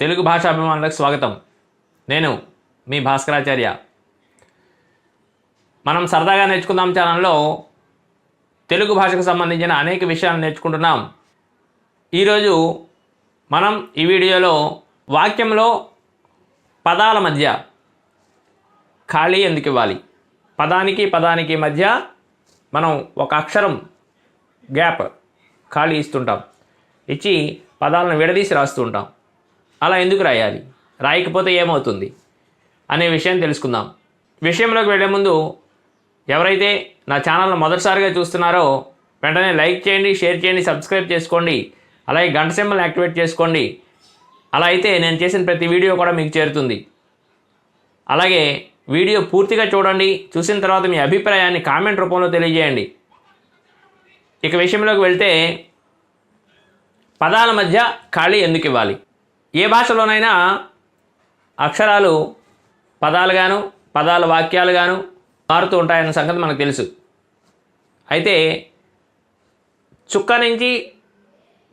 తెలుగు భాషాభిమానులకు స్వాగతం. నేను మీ భాస్కరాచార్య. మనం సరదాగా నేర్చుకుందాం ఛానల్లో తెలుగు భాషకు సంబంధించిన అనేక విషయాలు నేర్చుకుంటున్నాం. ఈరోజు మనం ఈ వీడియోలో వాక్యంలో పదాల మధ్య ఖాళీ ఎందుకు ఇవ్వాలి? పదానికి పదానికి మధ్య మనం ఒక అక్షరం గ్యాప్ ఖాళీ ఇస్తుంటాం. ఇచ్చి పదాలను విడదీసి రాస్తూ ఉంటాం. అలా ఎందుకు రాయాలి? రాయకపోతే ఏమవుతుంది? అనే విషయం తెలుసుకుందాం. విషయంలోకి వెళ్ళే ముందు ఎవరైతే నా ఛానల్ను మొదటిసారిగా చూస్తున్నారో వెంటనే లైక్ చేయండి షేర్ చేయండి సబ్స్క్రైబ్ చేసుకోండి అలాగే గంట సింబల్ యాక్టివేట్ చేసుకోండి. అలా అయితే నేను చేసిన ప్రతి వీడియో కూడా మీకు చేరుతుంది. అలాగే వీడియో పూర్తిగా చూడండి చూసిన తర్వాత మీ అభిప్రాయాన్ని కామెంట్ రూపంలో తెలియజేయండి. ఇక విషయంలోకి వెళ్తే పదాల మధ్య ఖాళీ ఎందుకు ఇవ్వాలి? ఏ భాషలోనైనా అక్షరాలు పదాలుగాను పదాల వాక్యాలుగాను మారుతూ ఉంటాయన్న సంగతి మనకు తెలుసు. అయితే చుక్క నుంచి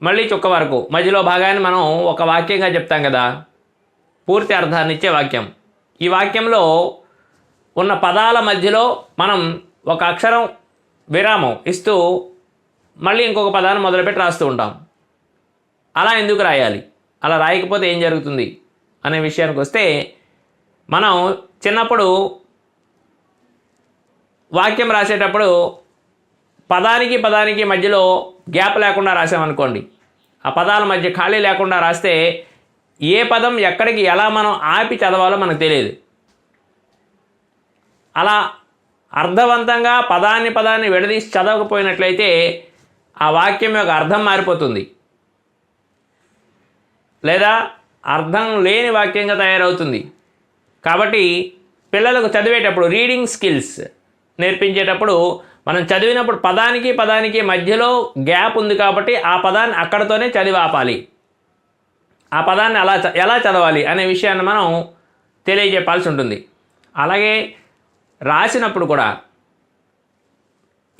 మళ్ళీ చుక్క వరకు మధ్యలో భాగాన్ని మనం ఒక వాక్యంగా చెప్తాం కదా. పూర్తి అర్థాన్ని ఇచ్చే వాక్యం. ఈ వాక్యంలో ఉన్న పదాల మధ్యలో మనం ఒక అక్షరం విరామం ఇస్తూ మళ్ళీ ఇంకొక పదాన్ని మొదలుపెట్టి రాస్తూ ఉంటాం. అలా ఎందుకు రాయాలి? అలా రాయకపోతే ఏం జరుగుతుంది? అనే విషయానికి వస్తే మనం చిన్నప్పుడు వాక్యం రాసేటప్పుడు పదానికి పదానికి మధ్యలో గ్యాప్ లేకుండా రాసామనుకోండి. ఆ పదాల మధ్య ఖాళీ లేకుండా రాస్తే ఏ పదం ఎక్కడికి ఎలా మనం ఆపి చదవాలో మనకు తెలియదు. అలా అర్థవంతంగా పదాన్ని పదాన్ని విడదీసి చదవకపోయినట్లయితే ఆ వాక్యం యొక్క అర్థం మారిపోతుంది. లేదా అర్థం లేని వాక్యంగా తయారవుతుంది. కాబట్టి పిల్లలకు చదివేటప్పుడు రీడింగ్ స్కిల్స్ నేర్పించేటప్పుడు మనం చదివినప్పుడు పదానికి పదానికి మధ్యలో గ్యాప్ ఉంది కాబట్టి ఆ పదాన్ని అక్కడతోనే చదివి ఆపాలి. ఆ పదాన్ని అలా చ- ఎలా చదవాలి అనే విషయాన్ని మనం తెలియజెప్పాల్సి ఉంటుంది. అలాగే రాసినప్పుడు కూడా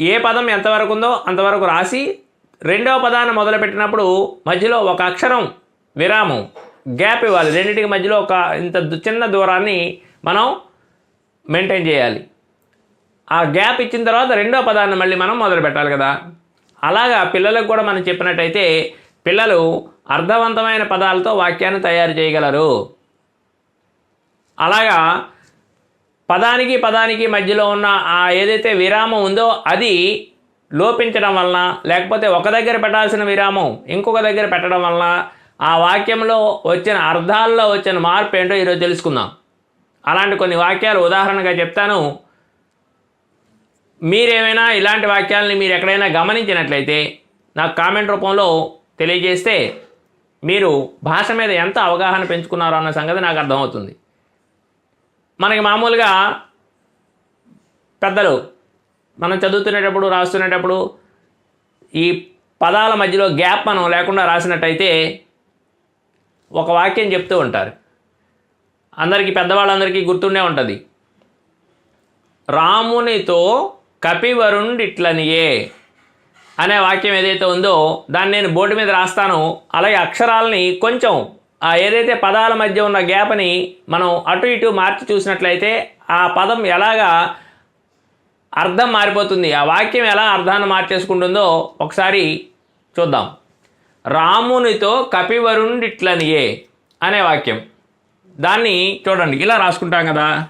ఏ పదం ఎంతవరకు ఉందో అంతవరకు రాసి రెండవ పదాన్ని మొదలుపెట్టినప్పుడు మధ్యలో ఒక అక్షరం విరామం. గ్యాప్ ఇవ్వాలి. రెండింటికి మధ్యలో ఒక ఇంత చిన్న దూరాన్ని మనం మెయింటైన్ చేయాలి. ఆ గ్యాప్ ఇచ్చిన తర్వాత రెండో పదాన్ని మళ్ళీ మనం మొదలు పెట్టాలి కదా. అలాగా పిల్లలకు కూడా మనం చెప్పినట్టయితే పిల్లలు అర్థవంతమైన పదాలతో వాక్యాన్ని తయారు చేయగలరు. అలాగా పదానికి పదానికి మధ్యలో ఉన్న ఆ ఏదైతే విరామం ఉందో అది లోపించడం వలన లేకపోతే ఒక దగ్గర పెట్టాల్సిన విరామం ఇంకొక దగ్గర పెట్టడం వలన ఆ వాక్యంలో వచ్చిన అర్థాల్లో వచ్చిన మార్పు ఏంటో ఈరోజు తెలుసుకుందాం. అలాంటి కొన్ని వాక్యాలు ఉదాహరణగా చెప్తాను. మీరేమైనా ఇలాంటి వాక్యాలని మీరు ఎక్కడైనా గమనించినట్లయితే నాకు కామెంట్ రూపంలో తెలియజేస్తే మీరు భాష మీద ఎంత అవగాహన పెంచుకున్నారో అన్న సంగతి నాకు అర్థమవుతుంది. మనకి మామూలుగా పెద్దలు మనం చదువుతునేటప్పుడు రాస్తునేటప్పుడు ఈ పదాల మధ్యలో గ్యాప్ మనం లేకుండా రాసినట్టయితే ఒక వాక్యం చెప్తూ ఉంటారు. అందరికీ పెద్దవాళ్ళందరికీ గుర్తుండే ఉంటుంది. రామునితో కపివరుండిట్లనియే అనే వాక్యం ఏదైతే ఉందో దాన్ని నేను బోర్డు మీద రాస్తాను. అలాగే అక్షరాలని కొంచెం ఆ ఏదైతే పదాల మధ్య ఉన్న గ్యాప్ని మనం అటు ఇటు మార్చి చూసినట్లయితే ఆ పదం ఎలాగా అర్థం మారిపోతుంది ఆ వాక్యం ఎలా అర్థాన్ని మార్చేసుకుంటుందో ఒకసారి చూద్దాం. రామునితో కపివరుండిట్లనియే అనే వాక్యం. దాన్ని చూడండి ఇలా రాసుకుంటాం కదా.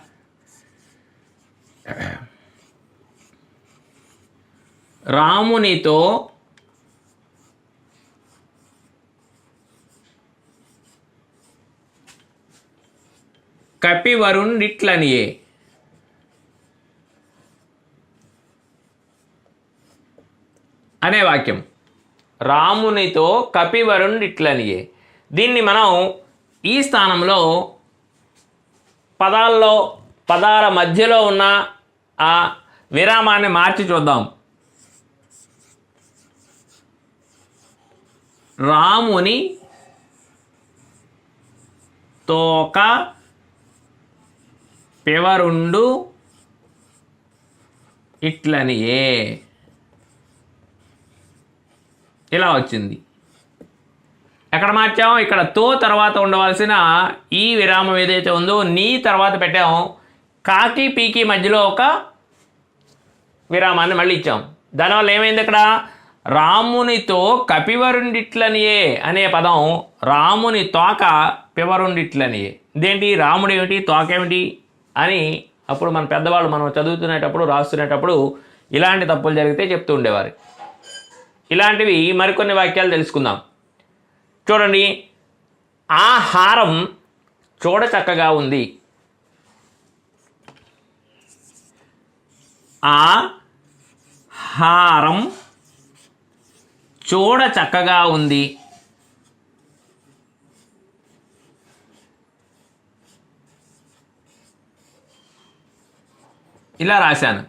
రామునితో కపివరుండిట్లనియే అనే వాక్యం. రామునితో కపివరుండిట్లనియే దీన్ని మనం ఈ స్థానంలో పదాల్లో పదాల మధ్యలో ఉన్న ఆ విరామాన్ని మార్చి చూద్దాం. రాముని తోక పెవరుండు ఇట్లనియే. ఇలా వచ్చింది. ఎక్కడ మార్చాం? ఇక్కడ తో తర్వాత ఉండవలసిన ఈ విరామం ఏదైతే ఉందో నీ తర్వాత పెట్టాం. కాకి పీకి మధ్యలో ఒక విరామాన్ని మళ్ళీ ఇచ్చాం. దానివల్ల ఏమైంది ఇక్కడ? రామునితో కపివరుండిట్లనియే అనే పదం రాముని తోక పివరుండిట్లనియే. ఇదేంటి? రాముడు ఏమిటి? తోకేమిటి అని అప్పుడు మన పెద్దవాళ్ళు మనం చదువుతునేటప్పుడు రాస్తునేటప్పుడు ఇలాంటి తప్పులు జరిగితే చెప్తూ ఉండేవారు. ఇలాంటివి మరికొన్ని వాక్యాలు తెలుసుకుందాం. చూడండి ఆ హారం చూడ చక్కగా ఉంది. ఆ హారం చూడ చక్కగా ఉంది. ఇలా రాశాను.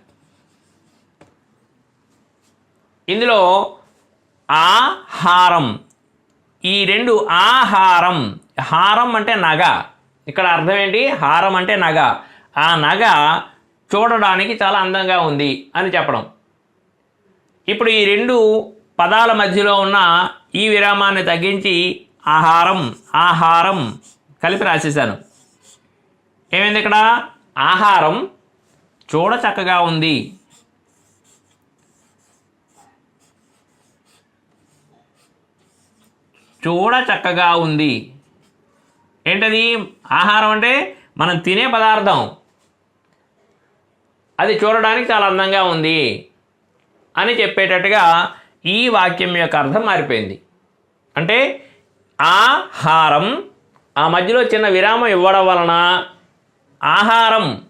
ఇందులో ఆహారం. ఈ రెండు ఆహారం. హారం అంటే నగ. ఇక్కడ అర్థం ఏంటి? హారం అంటే నగ. ఆ నగ చూడడానికి చాలా అందంగా ఉంది అని చెప్పడం. ఇప్పుడు ఈ రెండు పదాల మధ్యలో ఉన్న ఈ విరామాన్ని తగ్గించి ఆహారం ఆహారం కలిపి రాసేసాను ఏమైంది ఇక్కడ? ఆహారం చూడ చక్కగా ఉంది. చూడ చక్కగా ఉంది. ఏంటది? ఆహారం అంటే మనం తినే పదార్థం. అది చూడడానికి చాలా అందంగా ఉంది అని చెప్పేటట్టుగా ఈ వాక్యం యొక్క అర్థం మారిపోయింది. అంటే ఆహారం ఆ మధ్యలో చిన్న విరామం ఇవ్వడం వలన ఆహారం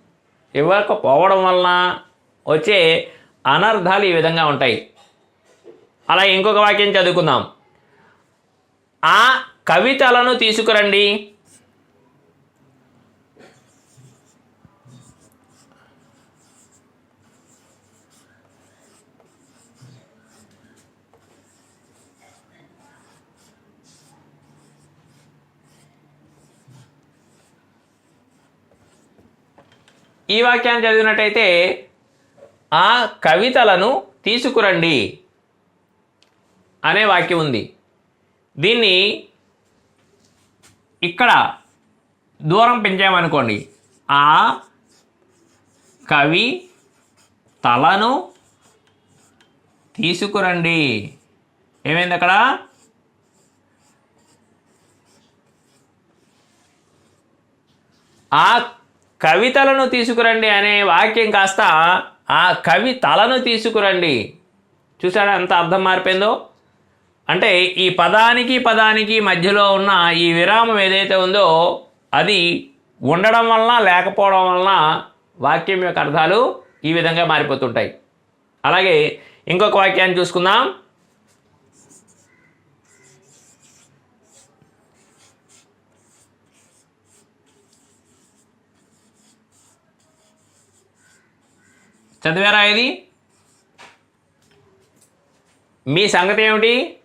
ఇవ్వకపోవడం వలన వచ్చే అనర్థాలు ఈ విధంగా ఉంటాయి. అలా ఇంకొక వాక్యం చదువుకుందాం. ఆ కవితలను తీసుకురండి. ఈ వాక్యాన్ని చదివినట్టయితే ఆ కవితలను తీసుకురండి అనే వాక్యం ఉంది. దీన్ని ఇక్కడ దూరం పెంచామనుకోండి ఆ కవి తలను తీసుకురండి. ఏమైంది అక్కడ? ఆ కవితలను తీసుకురండి అనే వాక్యం కాస్త ఆ కవి తలను తీసుకురండి. చూసారా ఎంత అర్థం మారిపోయిందో? అంటే ఈ పదానికి పదానికి మధ్యలో ఉన్న ఈ విరామం ఏదైతే ఉందో అది ఉండడం వలన లేకపోవడం వలన వాక్యం యొక్క అర్థాలు ఈ విధంగా మారిపోతుంటాయి. అలాగే ఇంకొక వాక్యాన్ని చూసుకుందాం. చదివారా ఇది? మీ సంగతి ఏమిటి?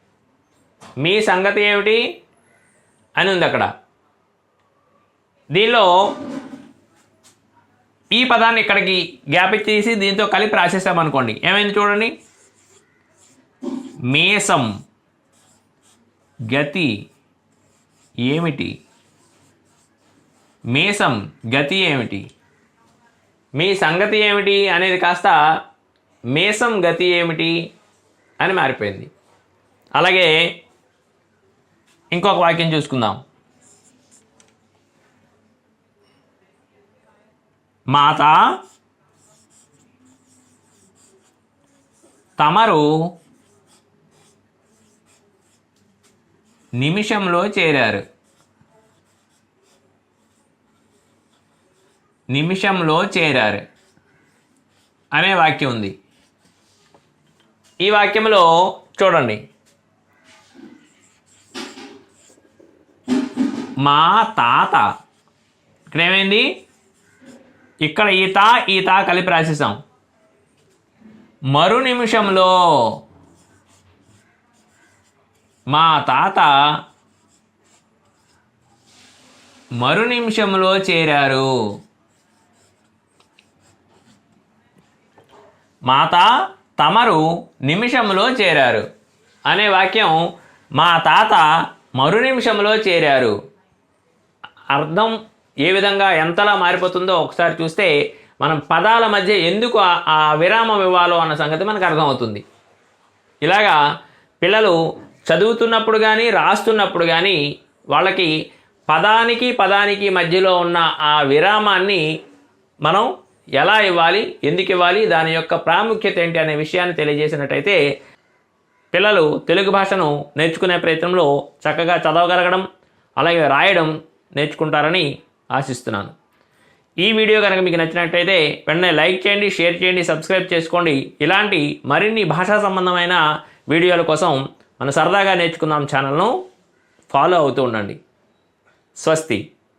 మీ సంగతి ఏమిటి అని ఉంది అక్కడ. దీనిలో ఈ పదాన్ని ఇక్కడికి గ్యాప్ ఇచ్చేసి దీంతో కలిపి రాసేసామనుకోండి ఏమైంది చూడండి. మేసం గతి ఏమిటి? మేసం గతి ఏమిటి? మీ సంగతి ఏమిటి అనేది కాస్త మేసం గతి ఏమిటి అని మారిపోయింది. అలాగే ఇంకొక వాక్యం చూసుకుందాం. మాత తమరు నిమిషంలో చేరారు. నిమిషంలో చేరారు. అనే వాక్యం ఉంది. ఈ వాక్యంలో చూడండి. మా తాత. ఇక్కడ ఏమైంది? ఇక్కడ ఈ తా ఈ తా కలిపి రాసేసాం. మరు నిమిషంలో మా తాత మరు నిమిషంలో చేరారు. మాత తమరు నిమిషంలో చేరారు. అనే వాక్యం మా తాత మరు నిమిషంలో చేరారు. అర్థం ఏ విధంగా ఎంతలా మారిపోతుందో ఒకసారి చూస్తే మనం పదాల మధ్య ఎందుకు ఆ- విరామం ఇవ్వాలో అన్న సంగతి మనకు అర్థమవుతుంది. ఇలాగా పిల్లలు చదువుతున్నప్పుడు కానీ రాస్తున్నప్పుడు కానీ వాళ్ళకి పదానికి పదానికి మధ్యలో ఉన్న ఆ విరామాన్ని మనం ఎలా ఇవ్వాలి ఎందుకు ఇవ్వాలి దాని యొక్క ప్రాముఖ్యత ఏంటి అనే విషయాన్ని తెలియజేసినట్టయితే పిల్లలు తెలుగు భాషను నేర్చుకునే ప్రయత్నంలో చక్కగా చదవగలగడం అలాగే రాయడం నేర్చుకుంటారని ఆశిస్తున్నాను. ఈ వీడియో కనుక మీకు నచ్చినట్టయితే వెంటనే లైక్ చేయండి షేర్ చేయండి సబ్స్క్రైబ్ చేసుకోండి. ఇలాంటి మరిన్ని భాషా సంబంధమైన వీడియోల కోసం మన సరదాగా నేర్చుకుందాం ఛానల్ను ఫాలో అవుతూ ఉండండి. స్వస్తి.